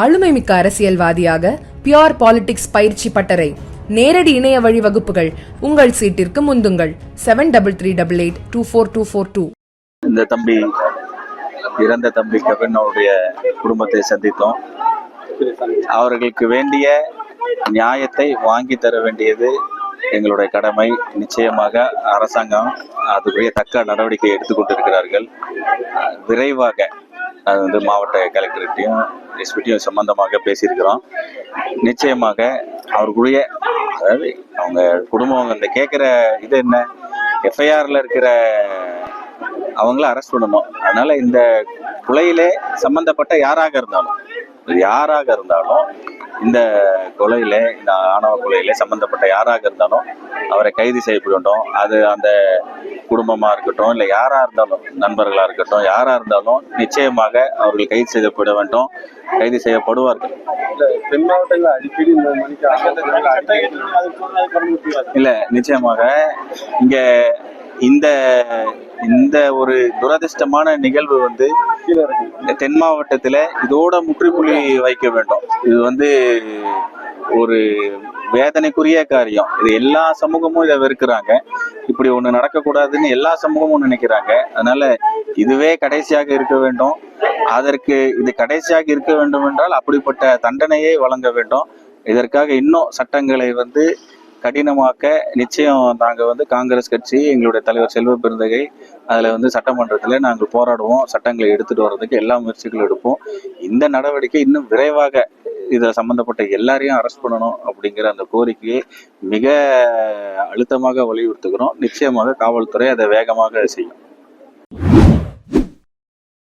ஆளுமை மிக்க அரசியல்வாதியாக பியோர் பாலிடிக்ஸ் பயிற்சி பட்டறை. நேரடி இணைய வழி வகுப்புகள். உங்கள் சீட்டிற்கு முந்துங்கள். Seven double three double eight two four two four two இந்த தம்பி இறந்த தம்பி கவின் அவருடைய குடும்பத்தை சந்தித்தோம். அவர்களுக்கு வேண்டிய நியாயத்தை வாங்கி தர வேண்டியது எங்களுடைய கடமை. நிச்சயமாக அரசாங்கம் அதுக்குரிய தக்க நடவடிக்கை எடுத்துக்கொண்டிருக்கிறார்கள் விரைவாக அது வந்து மாவட்ட கலெக்டர்கிட்டையும் எஸ்பிட்டையும் சம்பந்தமாக பேசியிருக்கிறோம். நிச்சயமாக அவர்களுடைய அதாவது அவங்க குடும்பம் அந்த கேட்குற இது என்ன எஃப்ஐஆரில் இருக்கிற அவங்கள அரெஸ்ட் பண்ணணும்? அதனால இந்த கொலையிலே சம்பந்தப்பட்ட யாராக இருந்தாலும் யாராக இருந்தாலும் இந்த கொலையில இந்த ஆணவ கொலையில சம்பந்தப்பட்ட யாராக இருந்தாலும் அவரை கைது செய்யப்பட வேண்டும் அது அந்த குடும்பமா இருக்கட்டும் இல்லை யாரா இருந்தாலும் நண்பர்களா இருக்கட்டும் யாரா இருந்தாலும் நிச்சயமாக அவர்கள் கைது செய்யப்பட வேண்டும். கைது செய்யப்படுவார்கள். இல்ல நிச்சயமாக இங்க இந்த இந்த ஒரு துரதிர்ஷ்டமான நிகழ்வு வந்து தென் மாவட்டத்துல இதோட முற்றுப்புள்ளி வைக்க வேண்டும். இது வந்து ஒரு வேதனைக்குரிய காரியம். இது எல்லா சமூகமும் இதை வெறுக்கிறாங்க. இப்படி ஒன்று நடக்கக்கூடாதுன்னு எல்லா சமூகமும் நினைக்கிறாங்க. அதனால இதுவே கடைசியாக இருக்க வேண்டும். அதற்கு இது கடைசியாக இருக்க வேண்டும் என்றால் அப்படிப்பட்ட தண்டனையை வழங்க வேண்டும். இதற்காக இன்னும் சட்டங்களை வந்து கடினமாக்க நிச்சயம் நாங்கள் வந்து காங்கிரஸ் கட்சி எங்களுடைய தலைவர் செல்வ பெருந்தகை அதில் வந்து சட்டமன்றத்தில் நாங்கள் போராடுவோம். சட்டங்களை எடுத்துட்டு வர்றதுக்கு எல்லா முயற்சிகளும் எடுப்போம். இந்த நடவடிக்கை இன்னும் விரைவாக இதை சம்மந்தப்பட்ட எல்லாரையும் அரெஸ்ட் பண்ணணும் அப்படிங்கிற அந்த கோரிக்கையை மிக அழுத்தமாக வலியுறுத்துகிறோம். நிச்சயமாக காவல்துறை அதை வேகமாக செய்யும்.